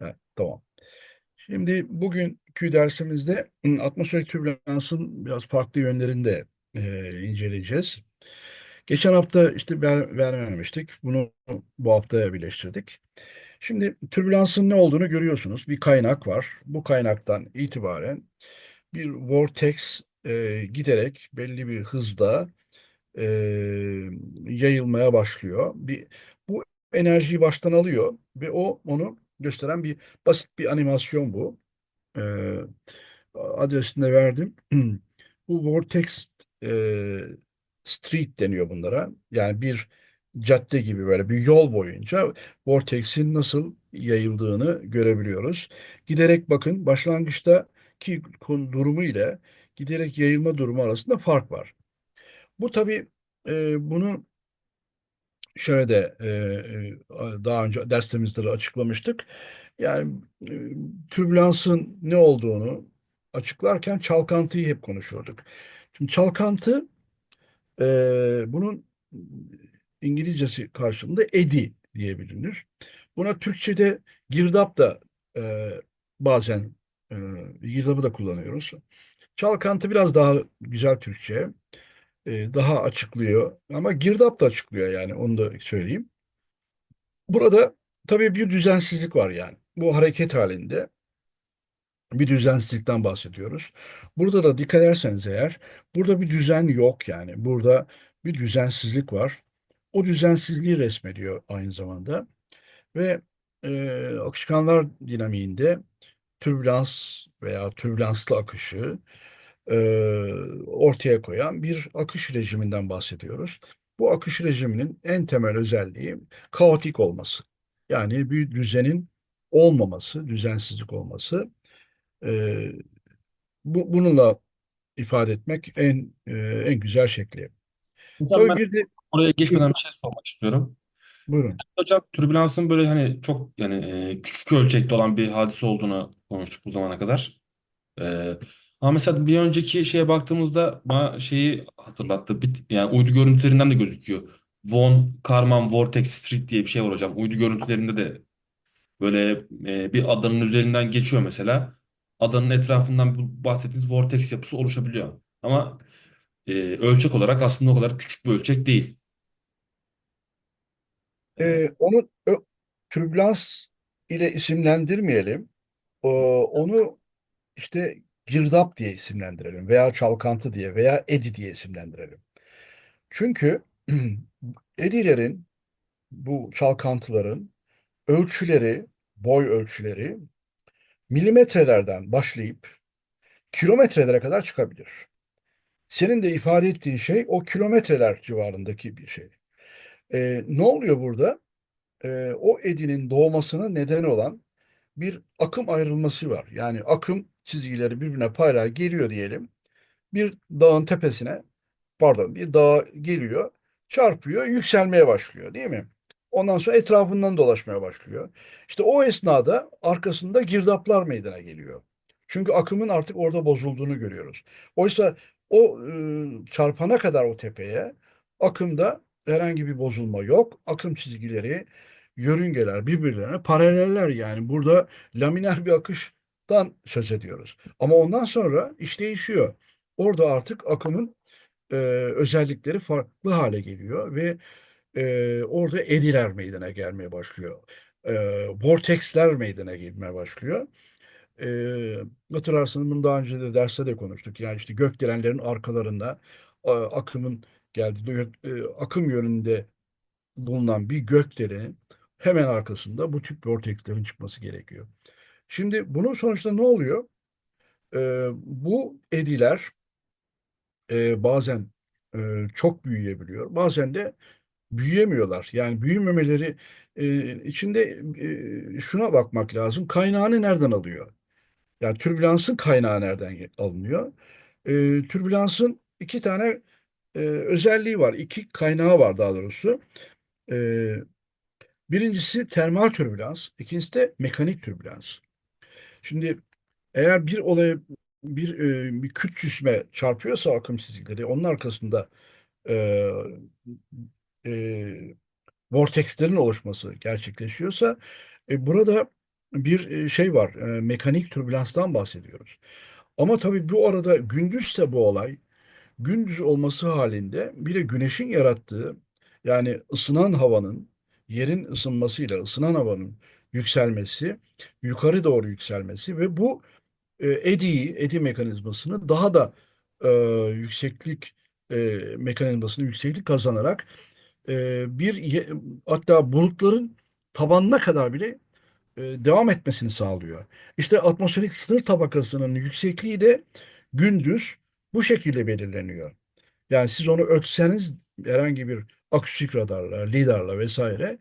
Evet, tamam. Şimdi bugünkü dersimizde atmosferik türbülansın biraz farklı yönlerini de e, inceleyeceğiz. Geçen hafta işte ver, vermemiştik. Bunu bu haftaya birleştirdik. Şimdi türbülansın ne olduğunu görüyorsunuz. Bir kaynak var. Bu kaynaktan itibaren bir vortex e, giderek belli bir hızda e, yayılmaya başlıyor. Bir, bu enerjiyi baştan alıyor ve o onu gösteren bir basit bir animasyon bu. E, adresini de verdim. Bu vortex e, street deniyor bunlara. Yani bir cadde gibi böyle bir yol boyunca vortex'in nasıl yayıldığını görebiliyoruz. Giderek bakın başlangıçtaki durumu ile giderek yayılma durumu arasında fark var. Bu tabii e, bunu şöyle de e, daha önce derslerimizde de açıklamıştık. Yani e, türbülansın ne olduğunu açıklarken çalkantıyı hep konuşuyorduk. Şimdi çalkantı e, bunun İngilizcesi karşılığında eddy diye bilinir. Buna Türkçe'de girdap da e, bazen e, girdabı da kullanıyoruz. Çalkantı biraz daha güzel Türkçe e, daha açıklıyor. Ama girdap da açıklıyor yani onu da söyleyeyim. Burada tabii bir düzensizlik var yani. Bu hareket halinde bir düzensizlikten bahsediyoruz. Burada da dikkat ederseniz eğer burada bir düzen yok yani. Burada bir düzensizlik var. O düzensizliği resmediyor aynı zamanda. Ve e, akışkanlar dinamiğinde türbülans veya türbülanslı akışı ortaya koyan bir akış rejiminden bahsediyoruz. Bu akış rejiminin en temel özelliği kaotik olması. Yani bir düzenin olmaması, düzensizlik olması. E, bu, bununla ifade etmek en e, en güzel şekli. Hocam ben bir de oraya geçmeden bir şey sormak istiyorum. buyurun. Hocam türbülansın böyle hani çok yani e, küçük ölçekte olan bir hadise olduğunu konuştuk bu zamana kadar. E, ama mesela bir önceki şeye baktığımızda bana şeyi hatırlattı. Bir, yani uydu görüntülerinden de gözüküyor. Von Karman Vortex Street diye bir şey var hocam. Uydu görüntülerinde de böyle e, bir adanın üzerinden geçiyor mesela. Adanın etrafından bu bahsettiğiniz vortex yapısı oluşabiliyor. Ama e, ölçek olarak aslında o kadar küçük bir ölçek değil. E, E, onu türbülans ile isimlendirmeyelim. O, onu işte girdap diye isimlendirelim veya çalkantı diye veya edi diye isimlendirelim. Çünkü edilerin bu çalkantıların ölçüleri, boy ölçüleri milimetrelerden başlayıp kilometrelere kadar çıkabilir. Senin de ifade ettiğin şey o kilometreler civarındaki bir şey. Ee, ne oluyor burada? Ee, o edinin doğmasına neden olan bir akım ayrılması var. Yani akım çizgileri birbirine paralel geliyor diyelim. Bir dağın tepesine pardon bir dağa geliyor, çarpıyor, yükselmeye başlıyor değil mi? Ondan sonra etrafından dolaşmaya başlıyor. İşte o esnada arkasında girdaplar meydana geliyor. Çünkü akımın artık orada bozulduğunu görüyoruz. Oysa o e, çarpana kadar o tepeye akımda herhangi bir bozulma yok. Akım çizgileri, yörüngeler birbirlerine paraleller yani. Burada laminer bir akıştan söz ediyoruz. Ama ondan sonra iş değişiyor. Orada artık akımın e, özellikleri farklı hale geliyor ve e, orada ediler meydana gelmeye başlıyor. E, vortexler meydana gelmeye başlıyor. E, hatırlarsınız bunu daha önce de derste de konuştuk. Yani işte gökdelenlerin arkalarında e, akımın geldiği e, akım yönünde bulunan bir gökdelenin hemen arkasında bu tip vortexlerin çıkması gerekiyor. Şimdi bunun sonuçta ne oluyor? E, bu ediler e, bazen e, çok büyüyebiliyor. Bazen de büyüyemiyorlar. Yani büyümemeleri e, içinde e, şuna bakmak lazım. Kaynağını nereden alıyor? Yani türbülansın kaynağı nereden alınıyor? E, türbülansın iki tane e, özelliği var. İki kaynağı var daha doğrusu. E, birincisi termal türbülans, ikincisi de mekanik türbülans. Şimdi eğer bir olaya bir, e, bir küt cisime çarpıyorsa akım çizgileri onun arkasında e, e, vortexlerin oluşması gerçekleşiyorsa e, burada bir e, şey var. e, Mekanik türbülanstan bahsediyoruz. Ama tabii bu arada gündüzse bu olay, gündüz olması halinde bir de güneşin yarattığı yani ısınan havanın yerin ısınmasıyla ısınan havanın yükselmesi, yukarı doğru yükselmesi ve bu e, eddiyi, eddy mekanizmasını daha da e, yükseklik e, mekanizmasını yükseklik kazanarak e, bir ye- hatta bulutların tabanına kadar bile e, devam etmesini sağlıyor. İşte atmosferik sınır tabakasının yüksekliği de gündüz bu şekilde belirleniyor. Yani siz onu ölçseniz herhangi bir akustik radarla, lidarla vesaire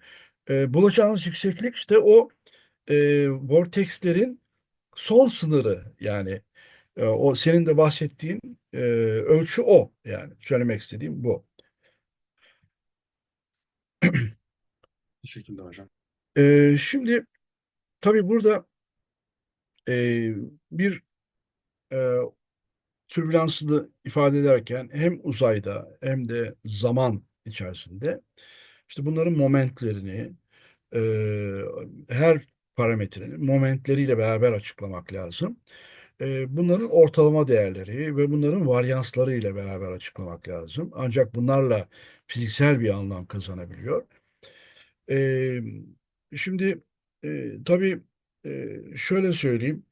e, bulacağınız yükseklik işte o e, vortexlerin son sınırı yani e, o senin de bahsettiğin e, ölçü o yani söylemek istediğim bu. Teşekkürler hocam. E, şimdi tabii burada e, bir e, türbülansı ifade ederken hem uzayda hem de zaman içerisinde işte bunların momentlerini e, her parametrenin momentleriyle beraber açıklamak lazım. E, bunların ortalama değerleri ve bunların varyansları ile beraber açıklamak lazım. Ancak bunlarla fiziksel bir anlam kazanabiliyor. E, şimdi e, tabii e, şöyle söyleyeyim.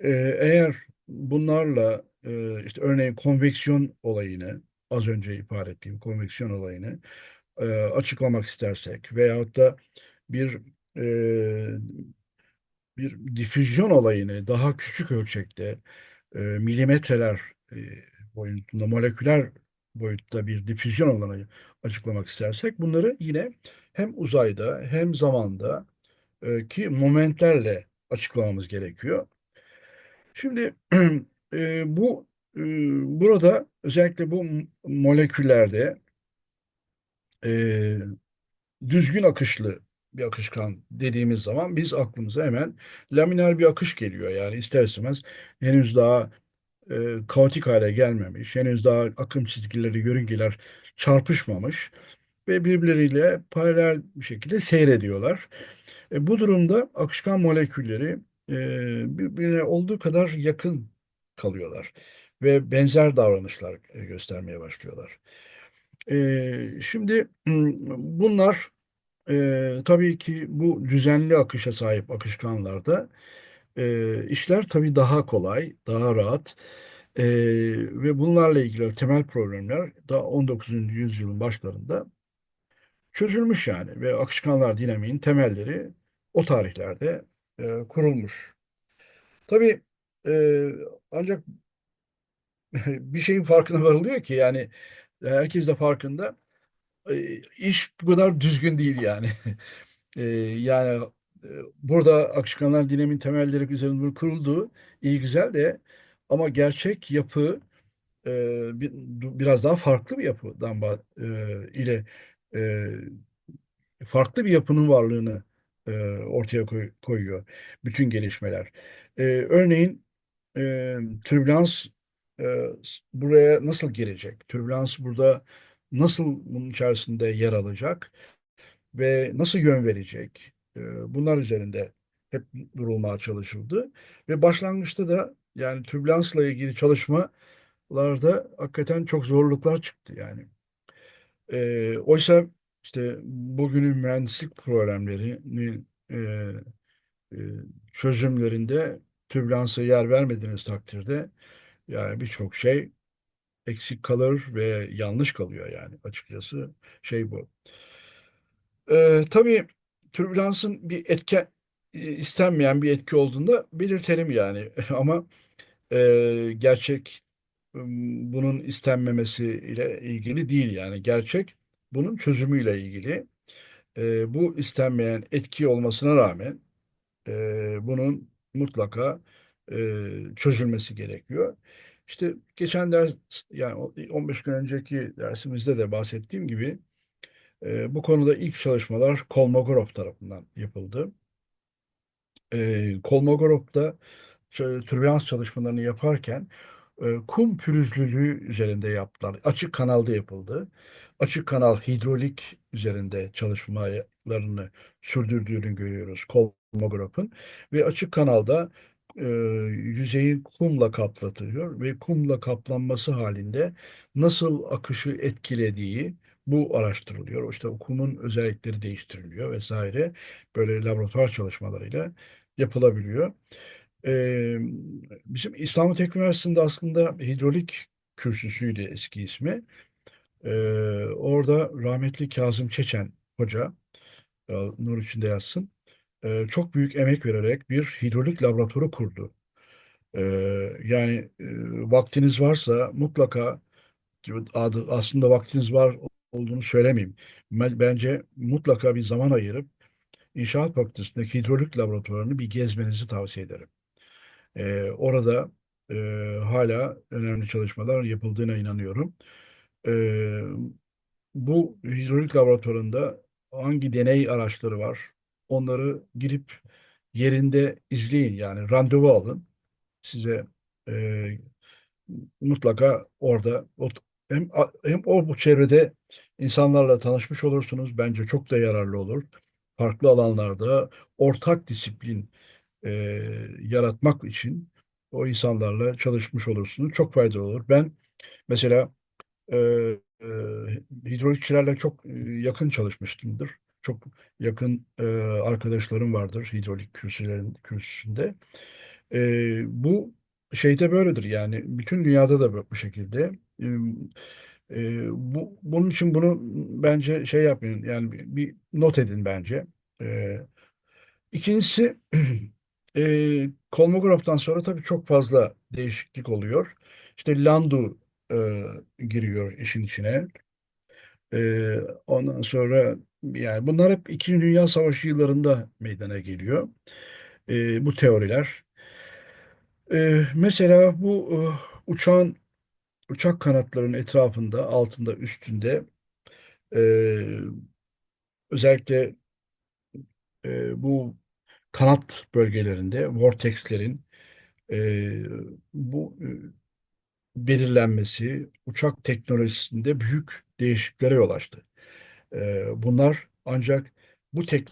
E, eğer bunlarla e, işte örneğin konveksiyon olayını az önce ifade ettiğim konveksiyon olayını e, açıklamak istersek veyahut da bir e, bir difüzyon olayını daha küçük ölçekte e, milimetreler e, boyutunda moleküler boyutta bir difüzyon olanı açıklamak istersek bunları yine hem uzayda hem zamanda e, ki momentlerle açıklamamız gerekiyor. Şimdi e, bu burada özellikle bu moleküllerde e, düzgün akışlı bir akışkan dediğimiz zaman biz aklımıza hemen laminer bir akış geliyor. Yani ister istemez henüz daha e, kaotik hale gelmemiş, henüz daha akım çizgileri, yörüngeler çarpışmamış ve birbirleriyle paralel bir şekilde seyrediyorlar. E, bu durumda akışkan molekülleri e, birbirine olduğu kadar yakın kalıyorlar ve benzer davranışlar e, göstermeye başlıyorlar. E, şimdi bunlar e, tabii ki bu düzenli akışa sahip akışkanlarda işler tabii daha kolay, daha rahat E, ve bunlarla ilgili temel problemler daha 19. yüzyılın başlarında çözülmüş yani ve akışkanlar dinamiğin temelleri o tarihlerde e, kurulmuş. Tabii e, ancak bir şeyin farkına varılıyor ki yani herkes de farkında e, iş bu kadar düzgün değil yani. E, yani e, burada akışkanlar dinamiğin temelleri üzerinde kuruldu. iyi güzel de ama gerçek yapı e, bir, biraz daha farklı bir yapıdan e, ile e, farklı bir yapının varlığını e, ortaya koy- koyuyor bütün gelişmeler. E, örneğin e, türbülans e, buraya nasıl girecek? Türbülans burada nasıl bunun içerisinde yer alacak ve nasıl yön verecek? E, bunlar üzerinde hep durulmaya çalışıldı ve başlangıçta da yani türbülansla ilgili çalışmalarda hakikaten çok zorluklar çıktı yani. E, oysa işte bugünün mühendislik problemlerinin e, e, çözümlerinde türbülansa yer vermediğiniz takdirde yani birçok şey eksik kalır ve yanlış kalıyor yani açıkçası şey bu. E, tabii türbülansın bir etken e, istenmeyen bir etki olduğunda belirtelim yani ama e, gerçek bunun istenmemesiyle ilgili değil yani gerçek bunun çözümüyle ilgili. E, bu istenmeyen etki olmasına rağmen e, bunun mutlaka e, çözülmesi gerekiyor. İşte geçen ders yani 15 gün önceki dersimizde de bahsettiğim gibi e, bu konuda ilk çalışmalar Kolmogorov tarafından yapıldı. E, Kolmogorov da şöyle türbülans çalışmalarını yaparken e, kum pürüzlülüğü üzerinde yaptılar. Açık kanalda yapıldı. Açık kanal hidrolik üzerinde çalışmalarını sürdürdüğünü görüyoruz. Kol kolmografın ve açık kanalda e, yüzeyi kumla kaplatılıyor ve kumla kaplanması halinde nasıl akışı etkilediği bu araştırılıyor. İşte kumun özellikleri değiştiriliyor vesaire. Böyle laboratuvar çalışmalarıyla yapılabiliyor. E, bizim İstanbul Teknik Üniversitesi'nde aslında hidrolik kürsüsüydü eski ismi. E, orada rahmetli Kazım Çeçen hoca, nur içinde yatsın e, çok büyük emek vererek bir hidrolik laboratuvarı kurdu. E, yani e, vaktiniz varsa mutlaka adı, aslında vaktiniz var olduğunu söylemeyeyim. Ben- Bence mutlaka bir zaman ayırıp İnşaat Fakültesi'ndeki hidrolik laboratuvarını bir gezmenizi tavsiye ederim. E, orada e, hala önemli çalışmalar yapıldığına inanıyorum. E, bu hidrolik laboratuvarında hangi deney araçları var? Onları girip yerinde izleyin yani randevu alın. Size e, mutlaka orada hem hem o bu çevrede insanlarla tanışmış olursunuz. Bence çok da yararlı olur. Farklı alanlarda ortak disiplin e, yaratmak için o insanlarla çalışmış olursunuz. Çok faydalı olur. Ben mesela e, e, hidrolikçilerle çok e, yakın çalışmıştımdır. Çok yakın e, arkadaşlarım vardır hidrolik kürsülerin kürsüsünde. E, bu şeyde böyledir yani bütün dünyada da bu şekilde. E, e, bu bunun için bunu bence şey yapmayın yani bir, bir not edin bence. E, ikincisi e, kolmograftan sonra tabii çok fazla değişiklik oluyor. İşte Landu e, giriyor işin içine. E, ondan sonra yani bunlar hep İkinci Dünya Savaşı yıllarında meydana geliyor. E, bu teoriler. E, mesela bu e, uçağın uçak kanatlarının etrafında, altında, üstünde e, özellikle e, bu kanat bölgelerinde vortexlerin e, bu e, belirlenmesi uçak teknolojisinde büyük değişikliklere yol açtı. Bunlar ancak bu tek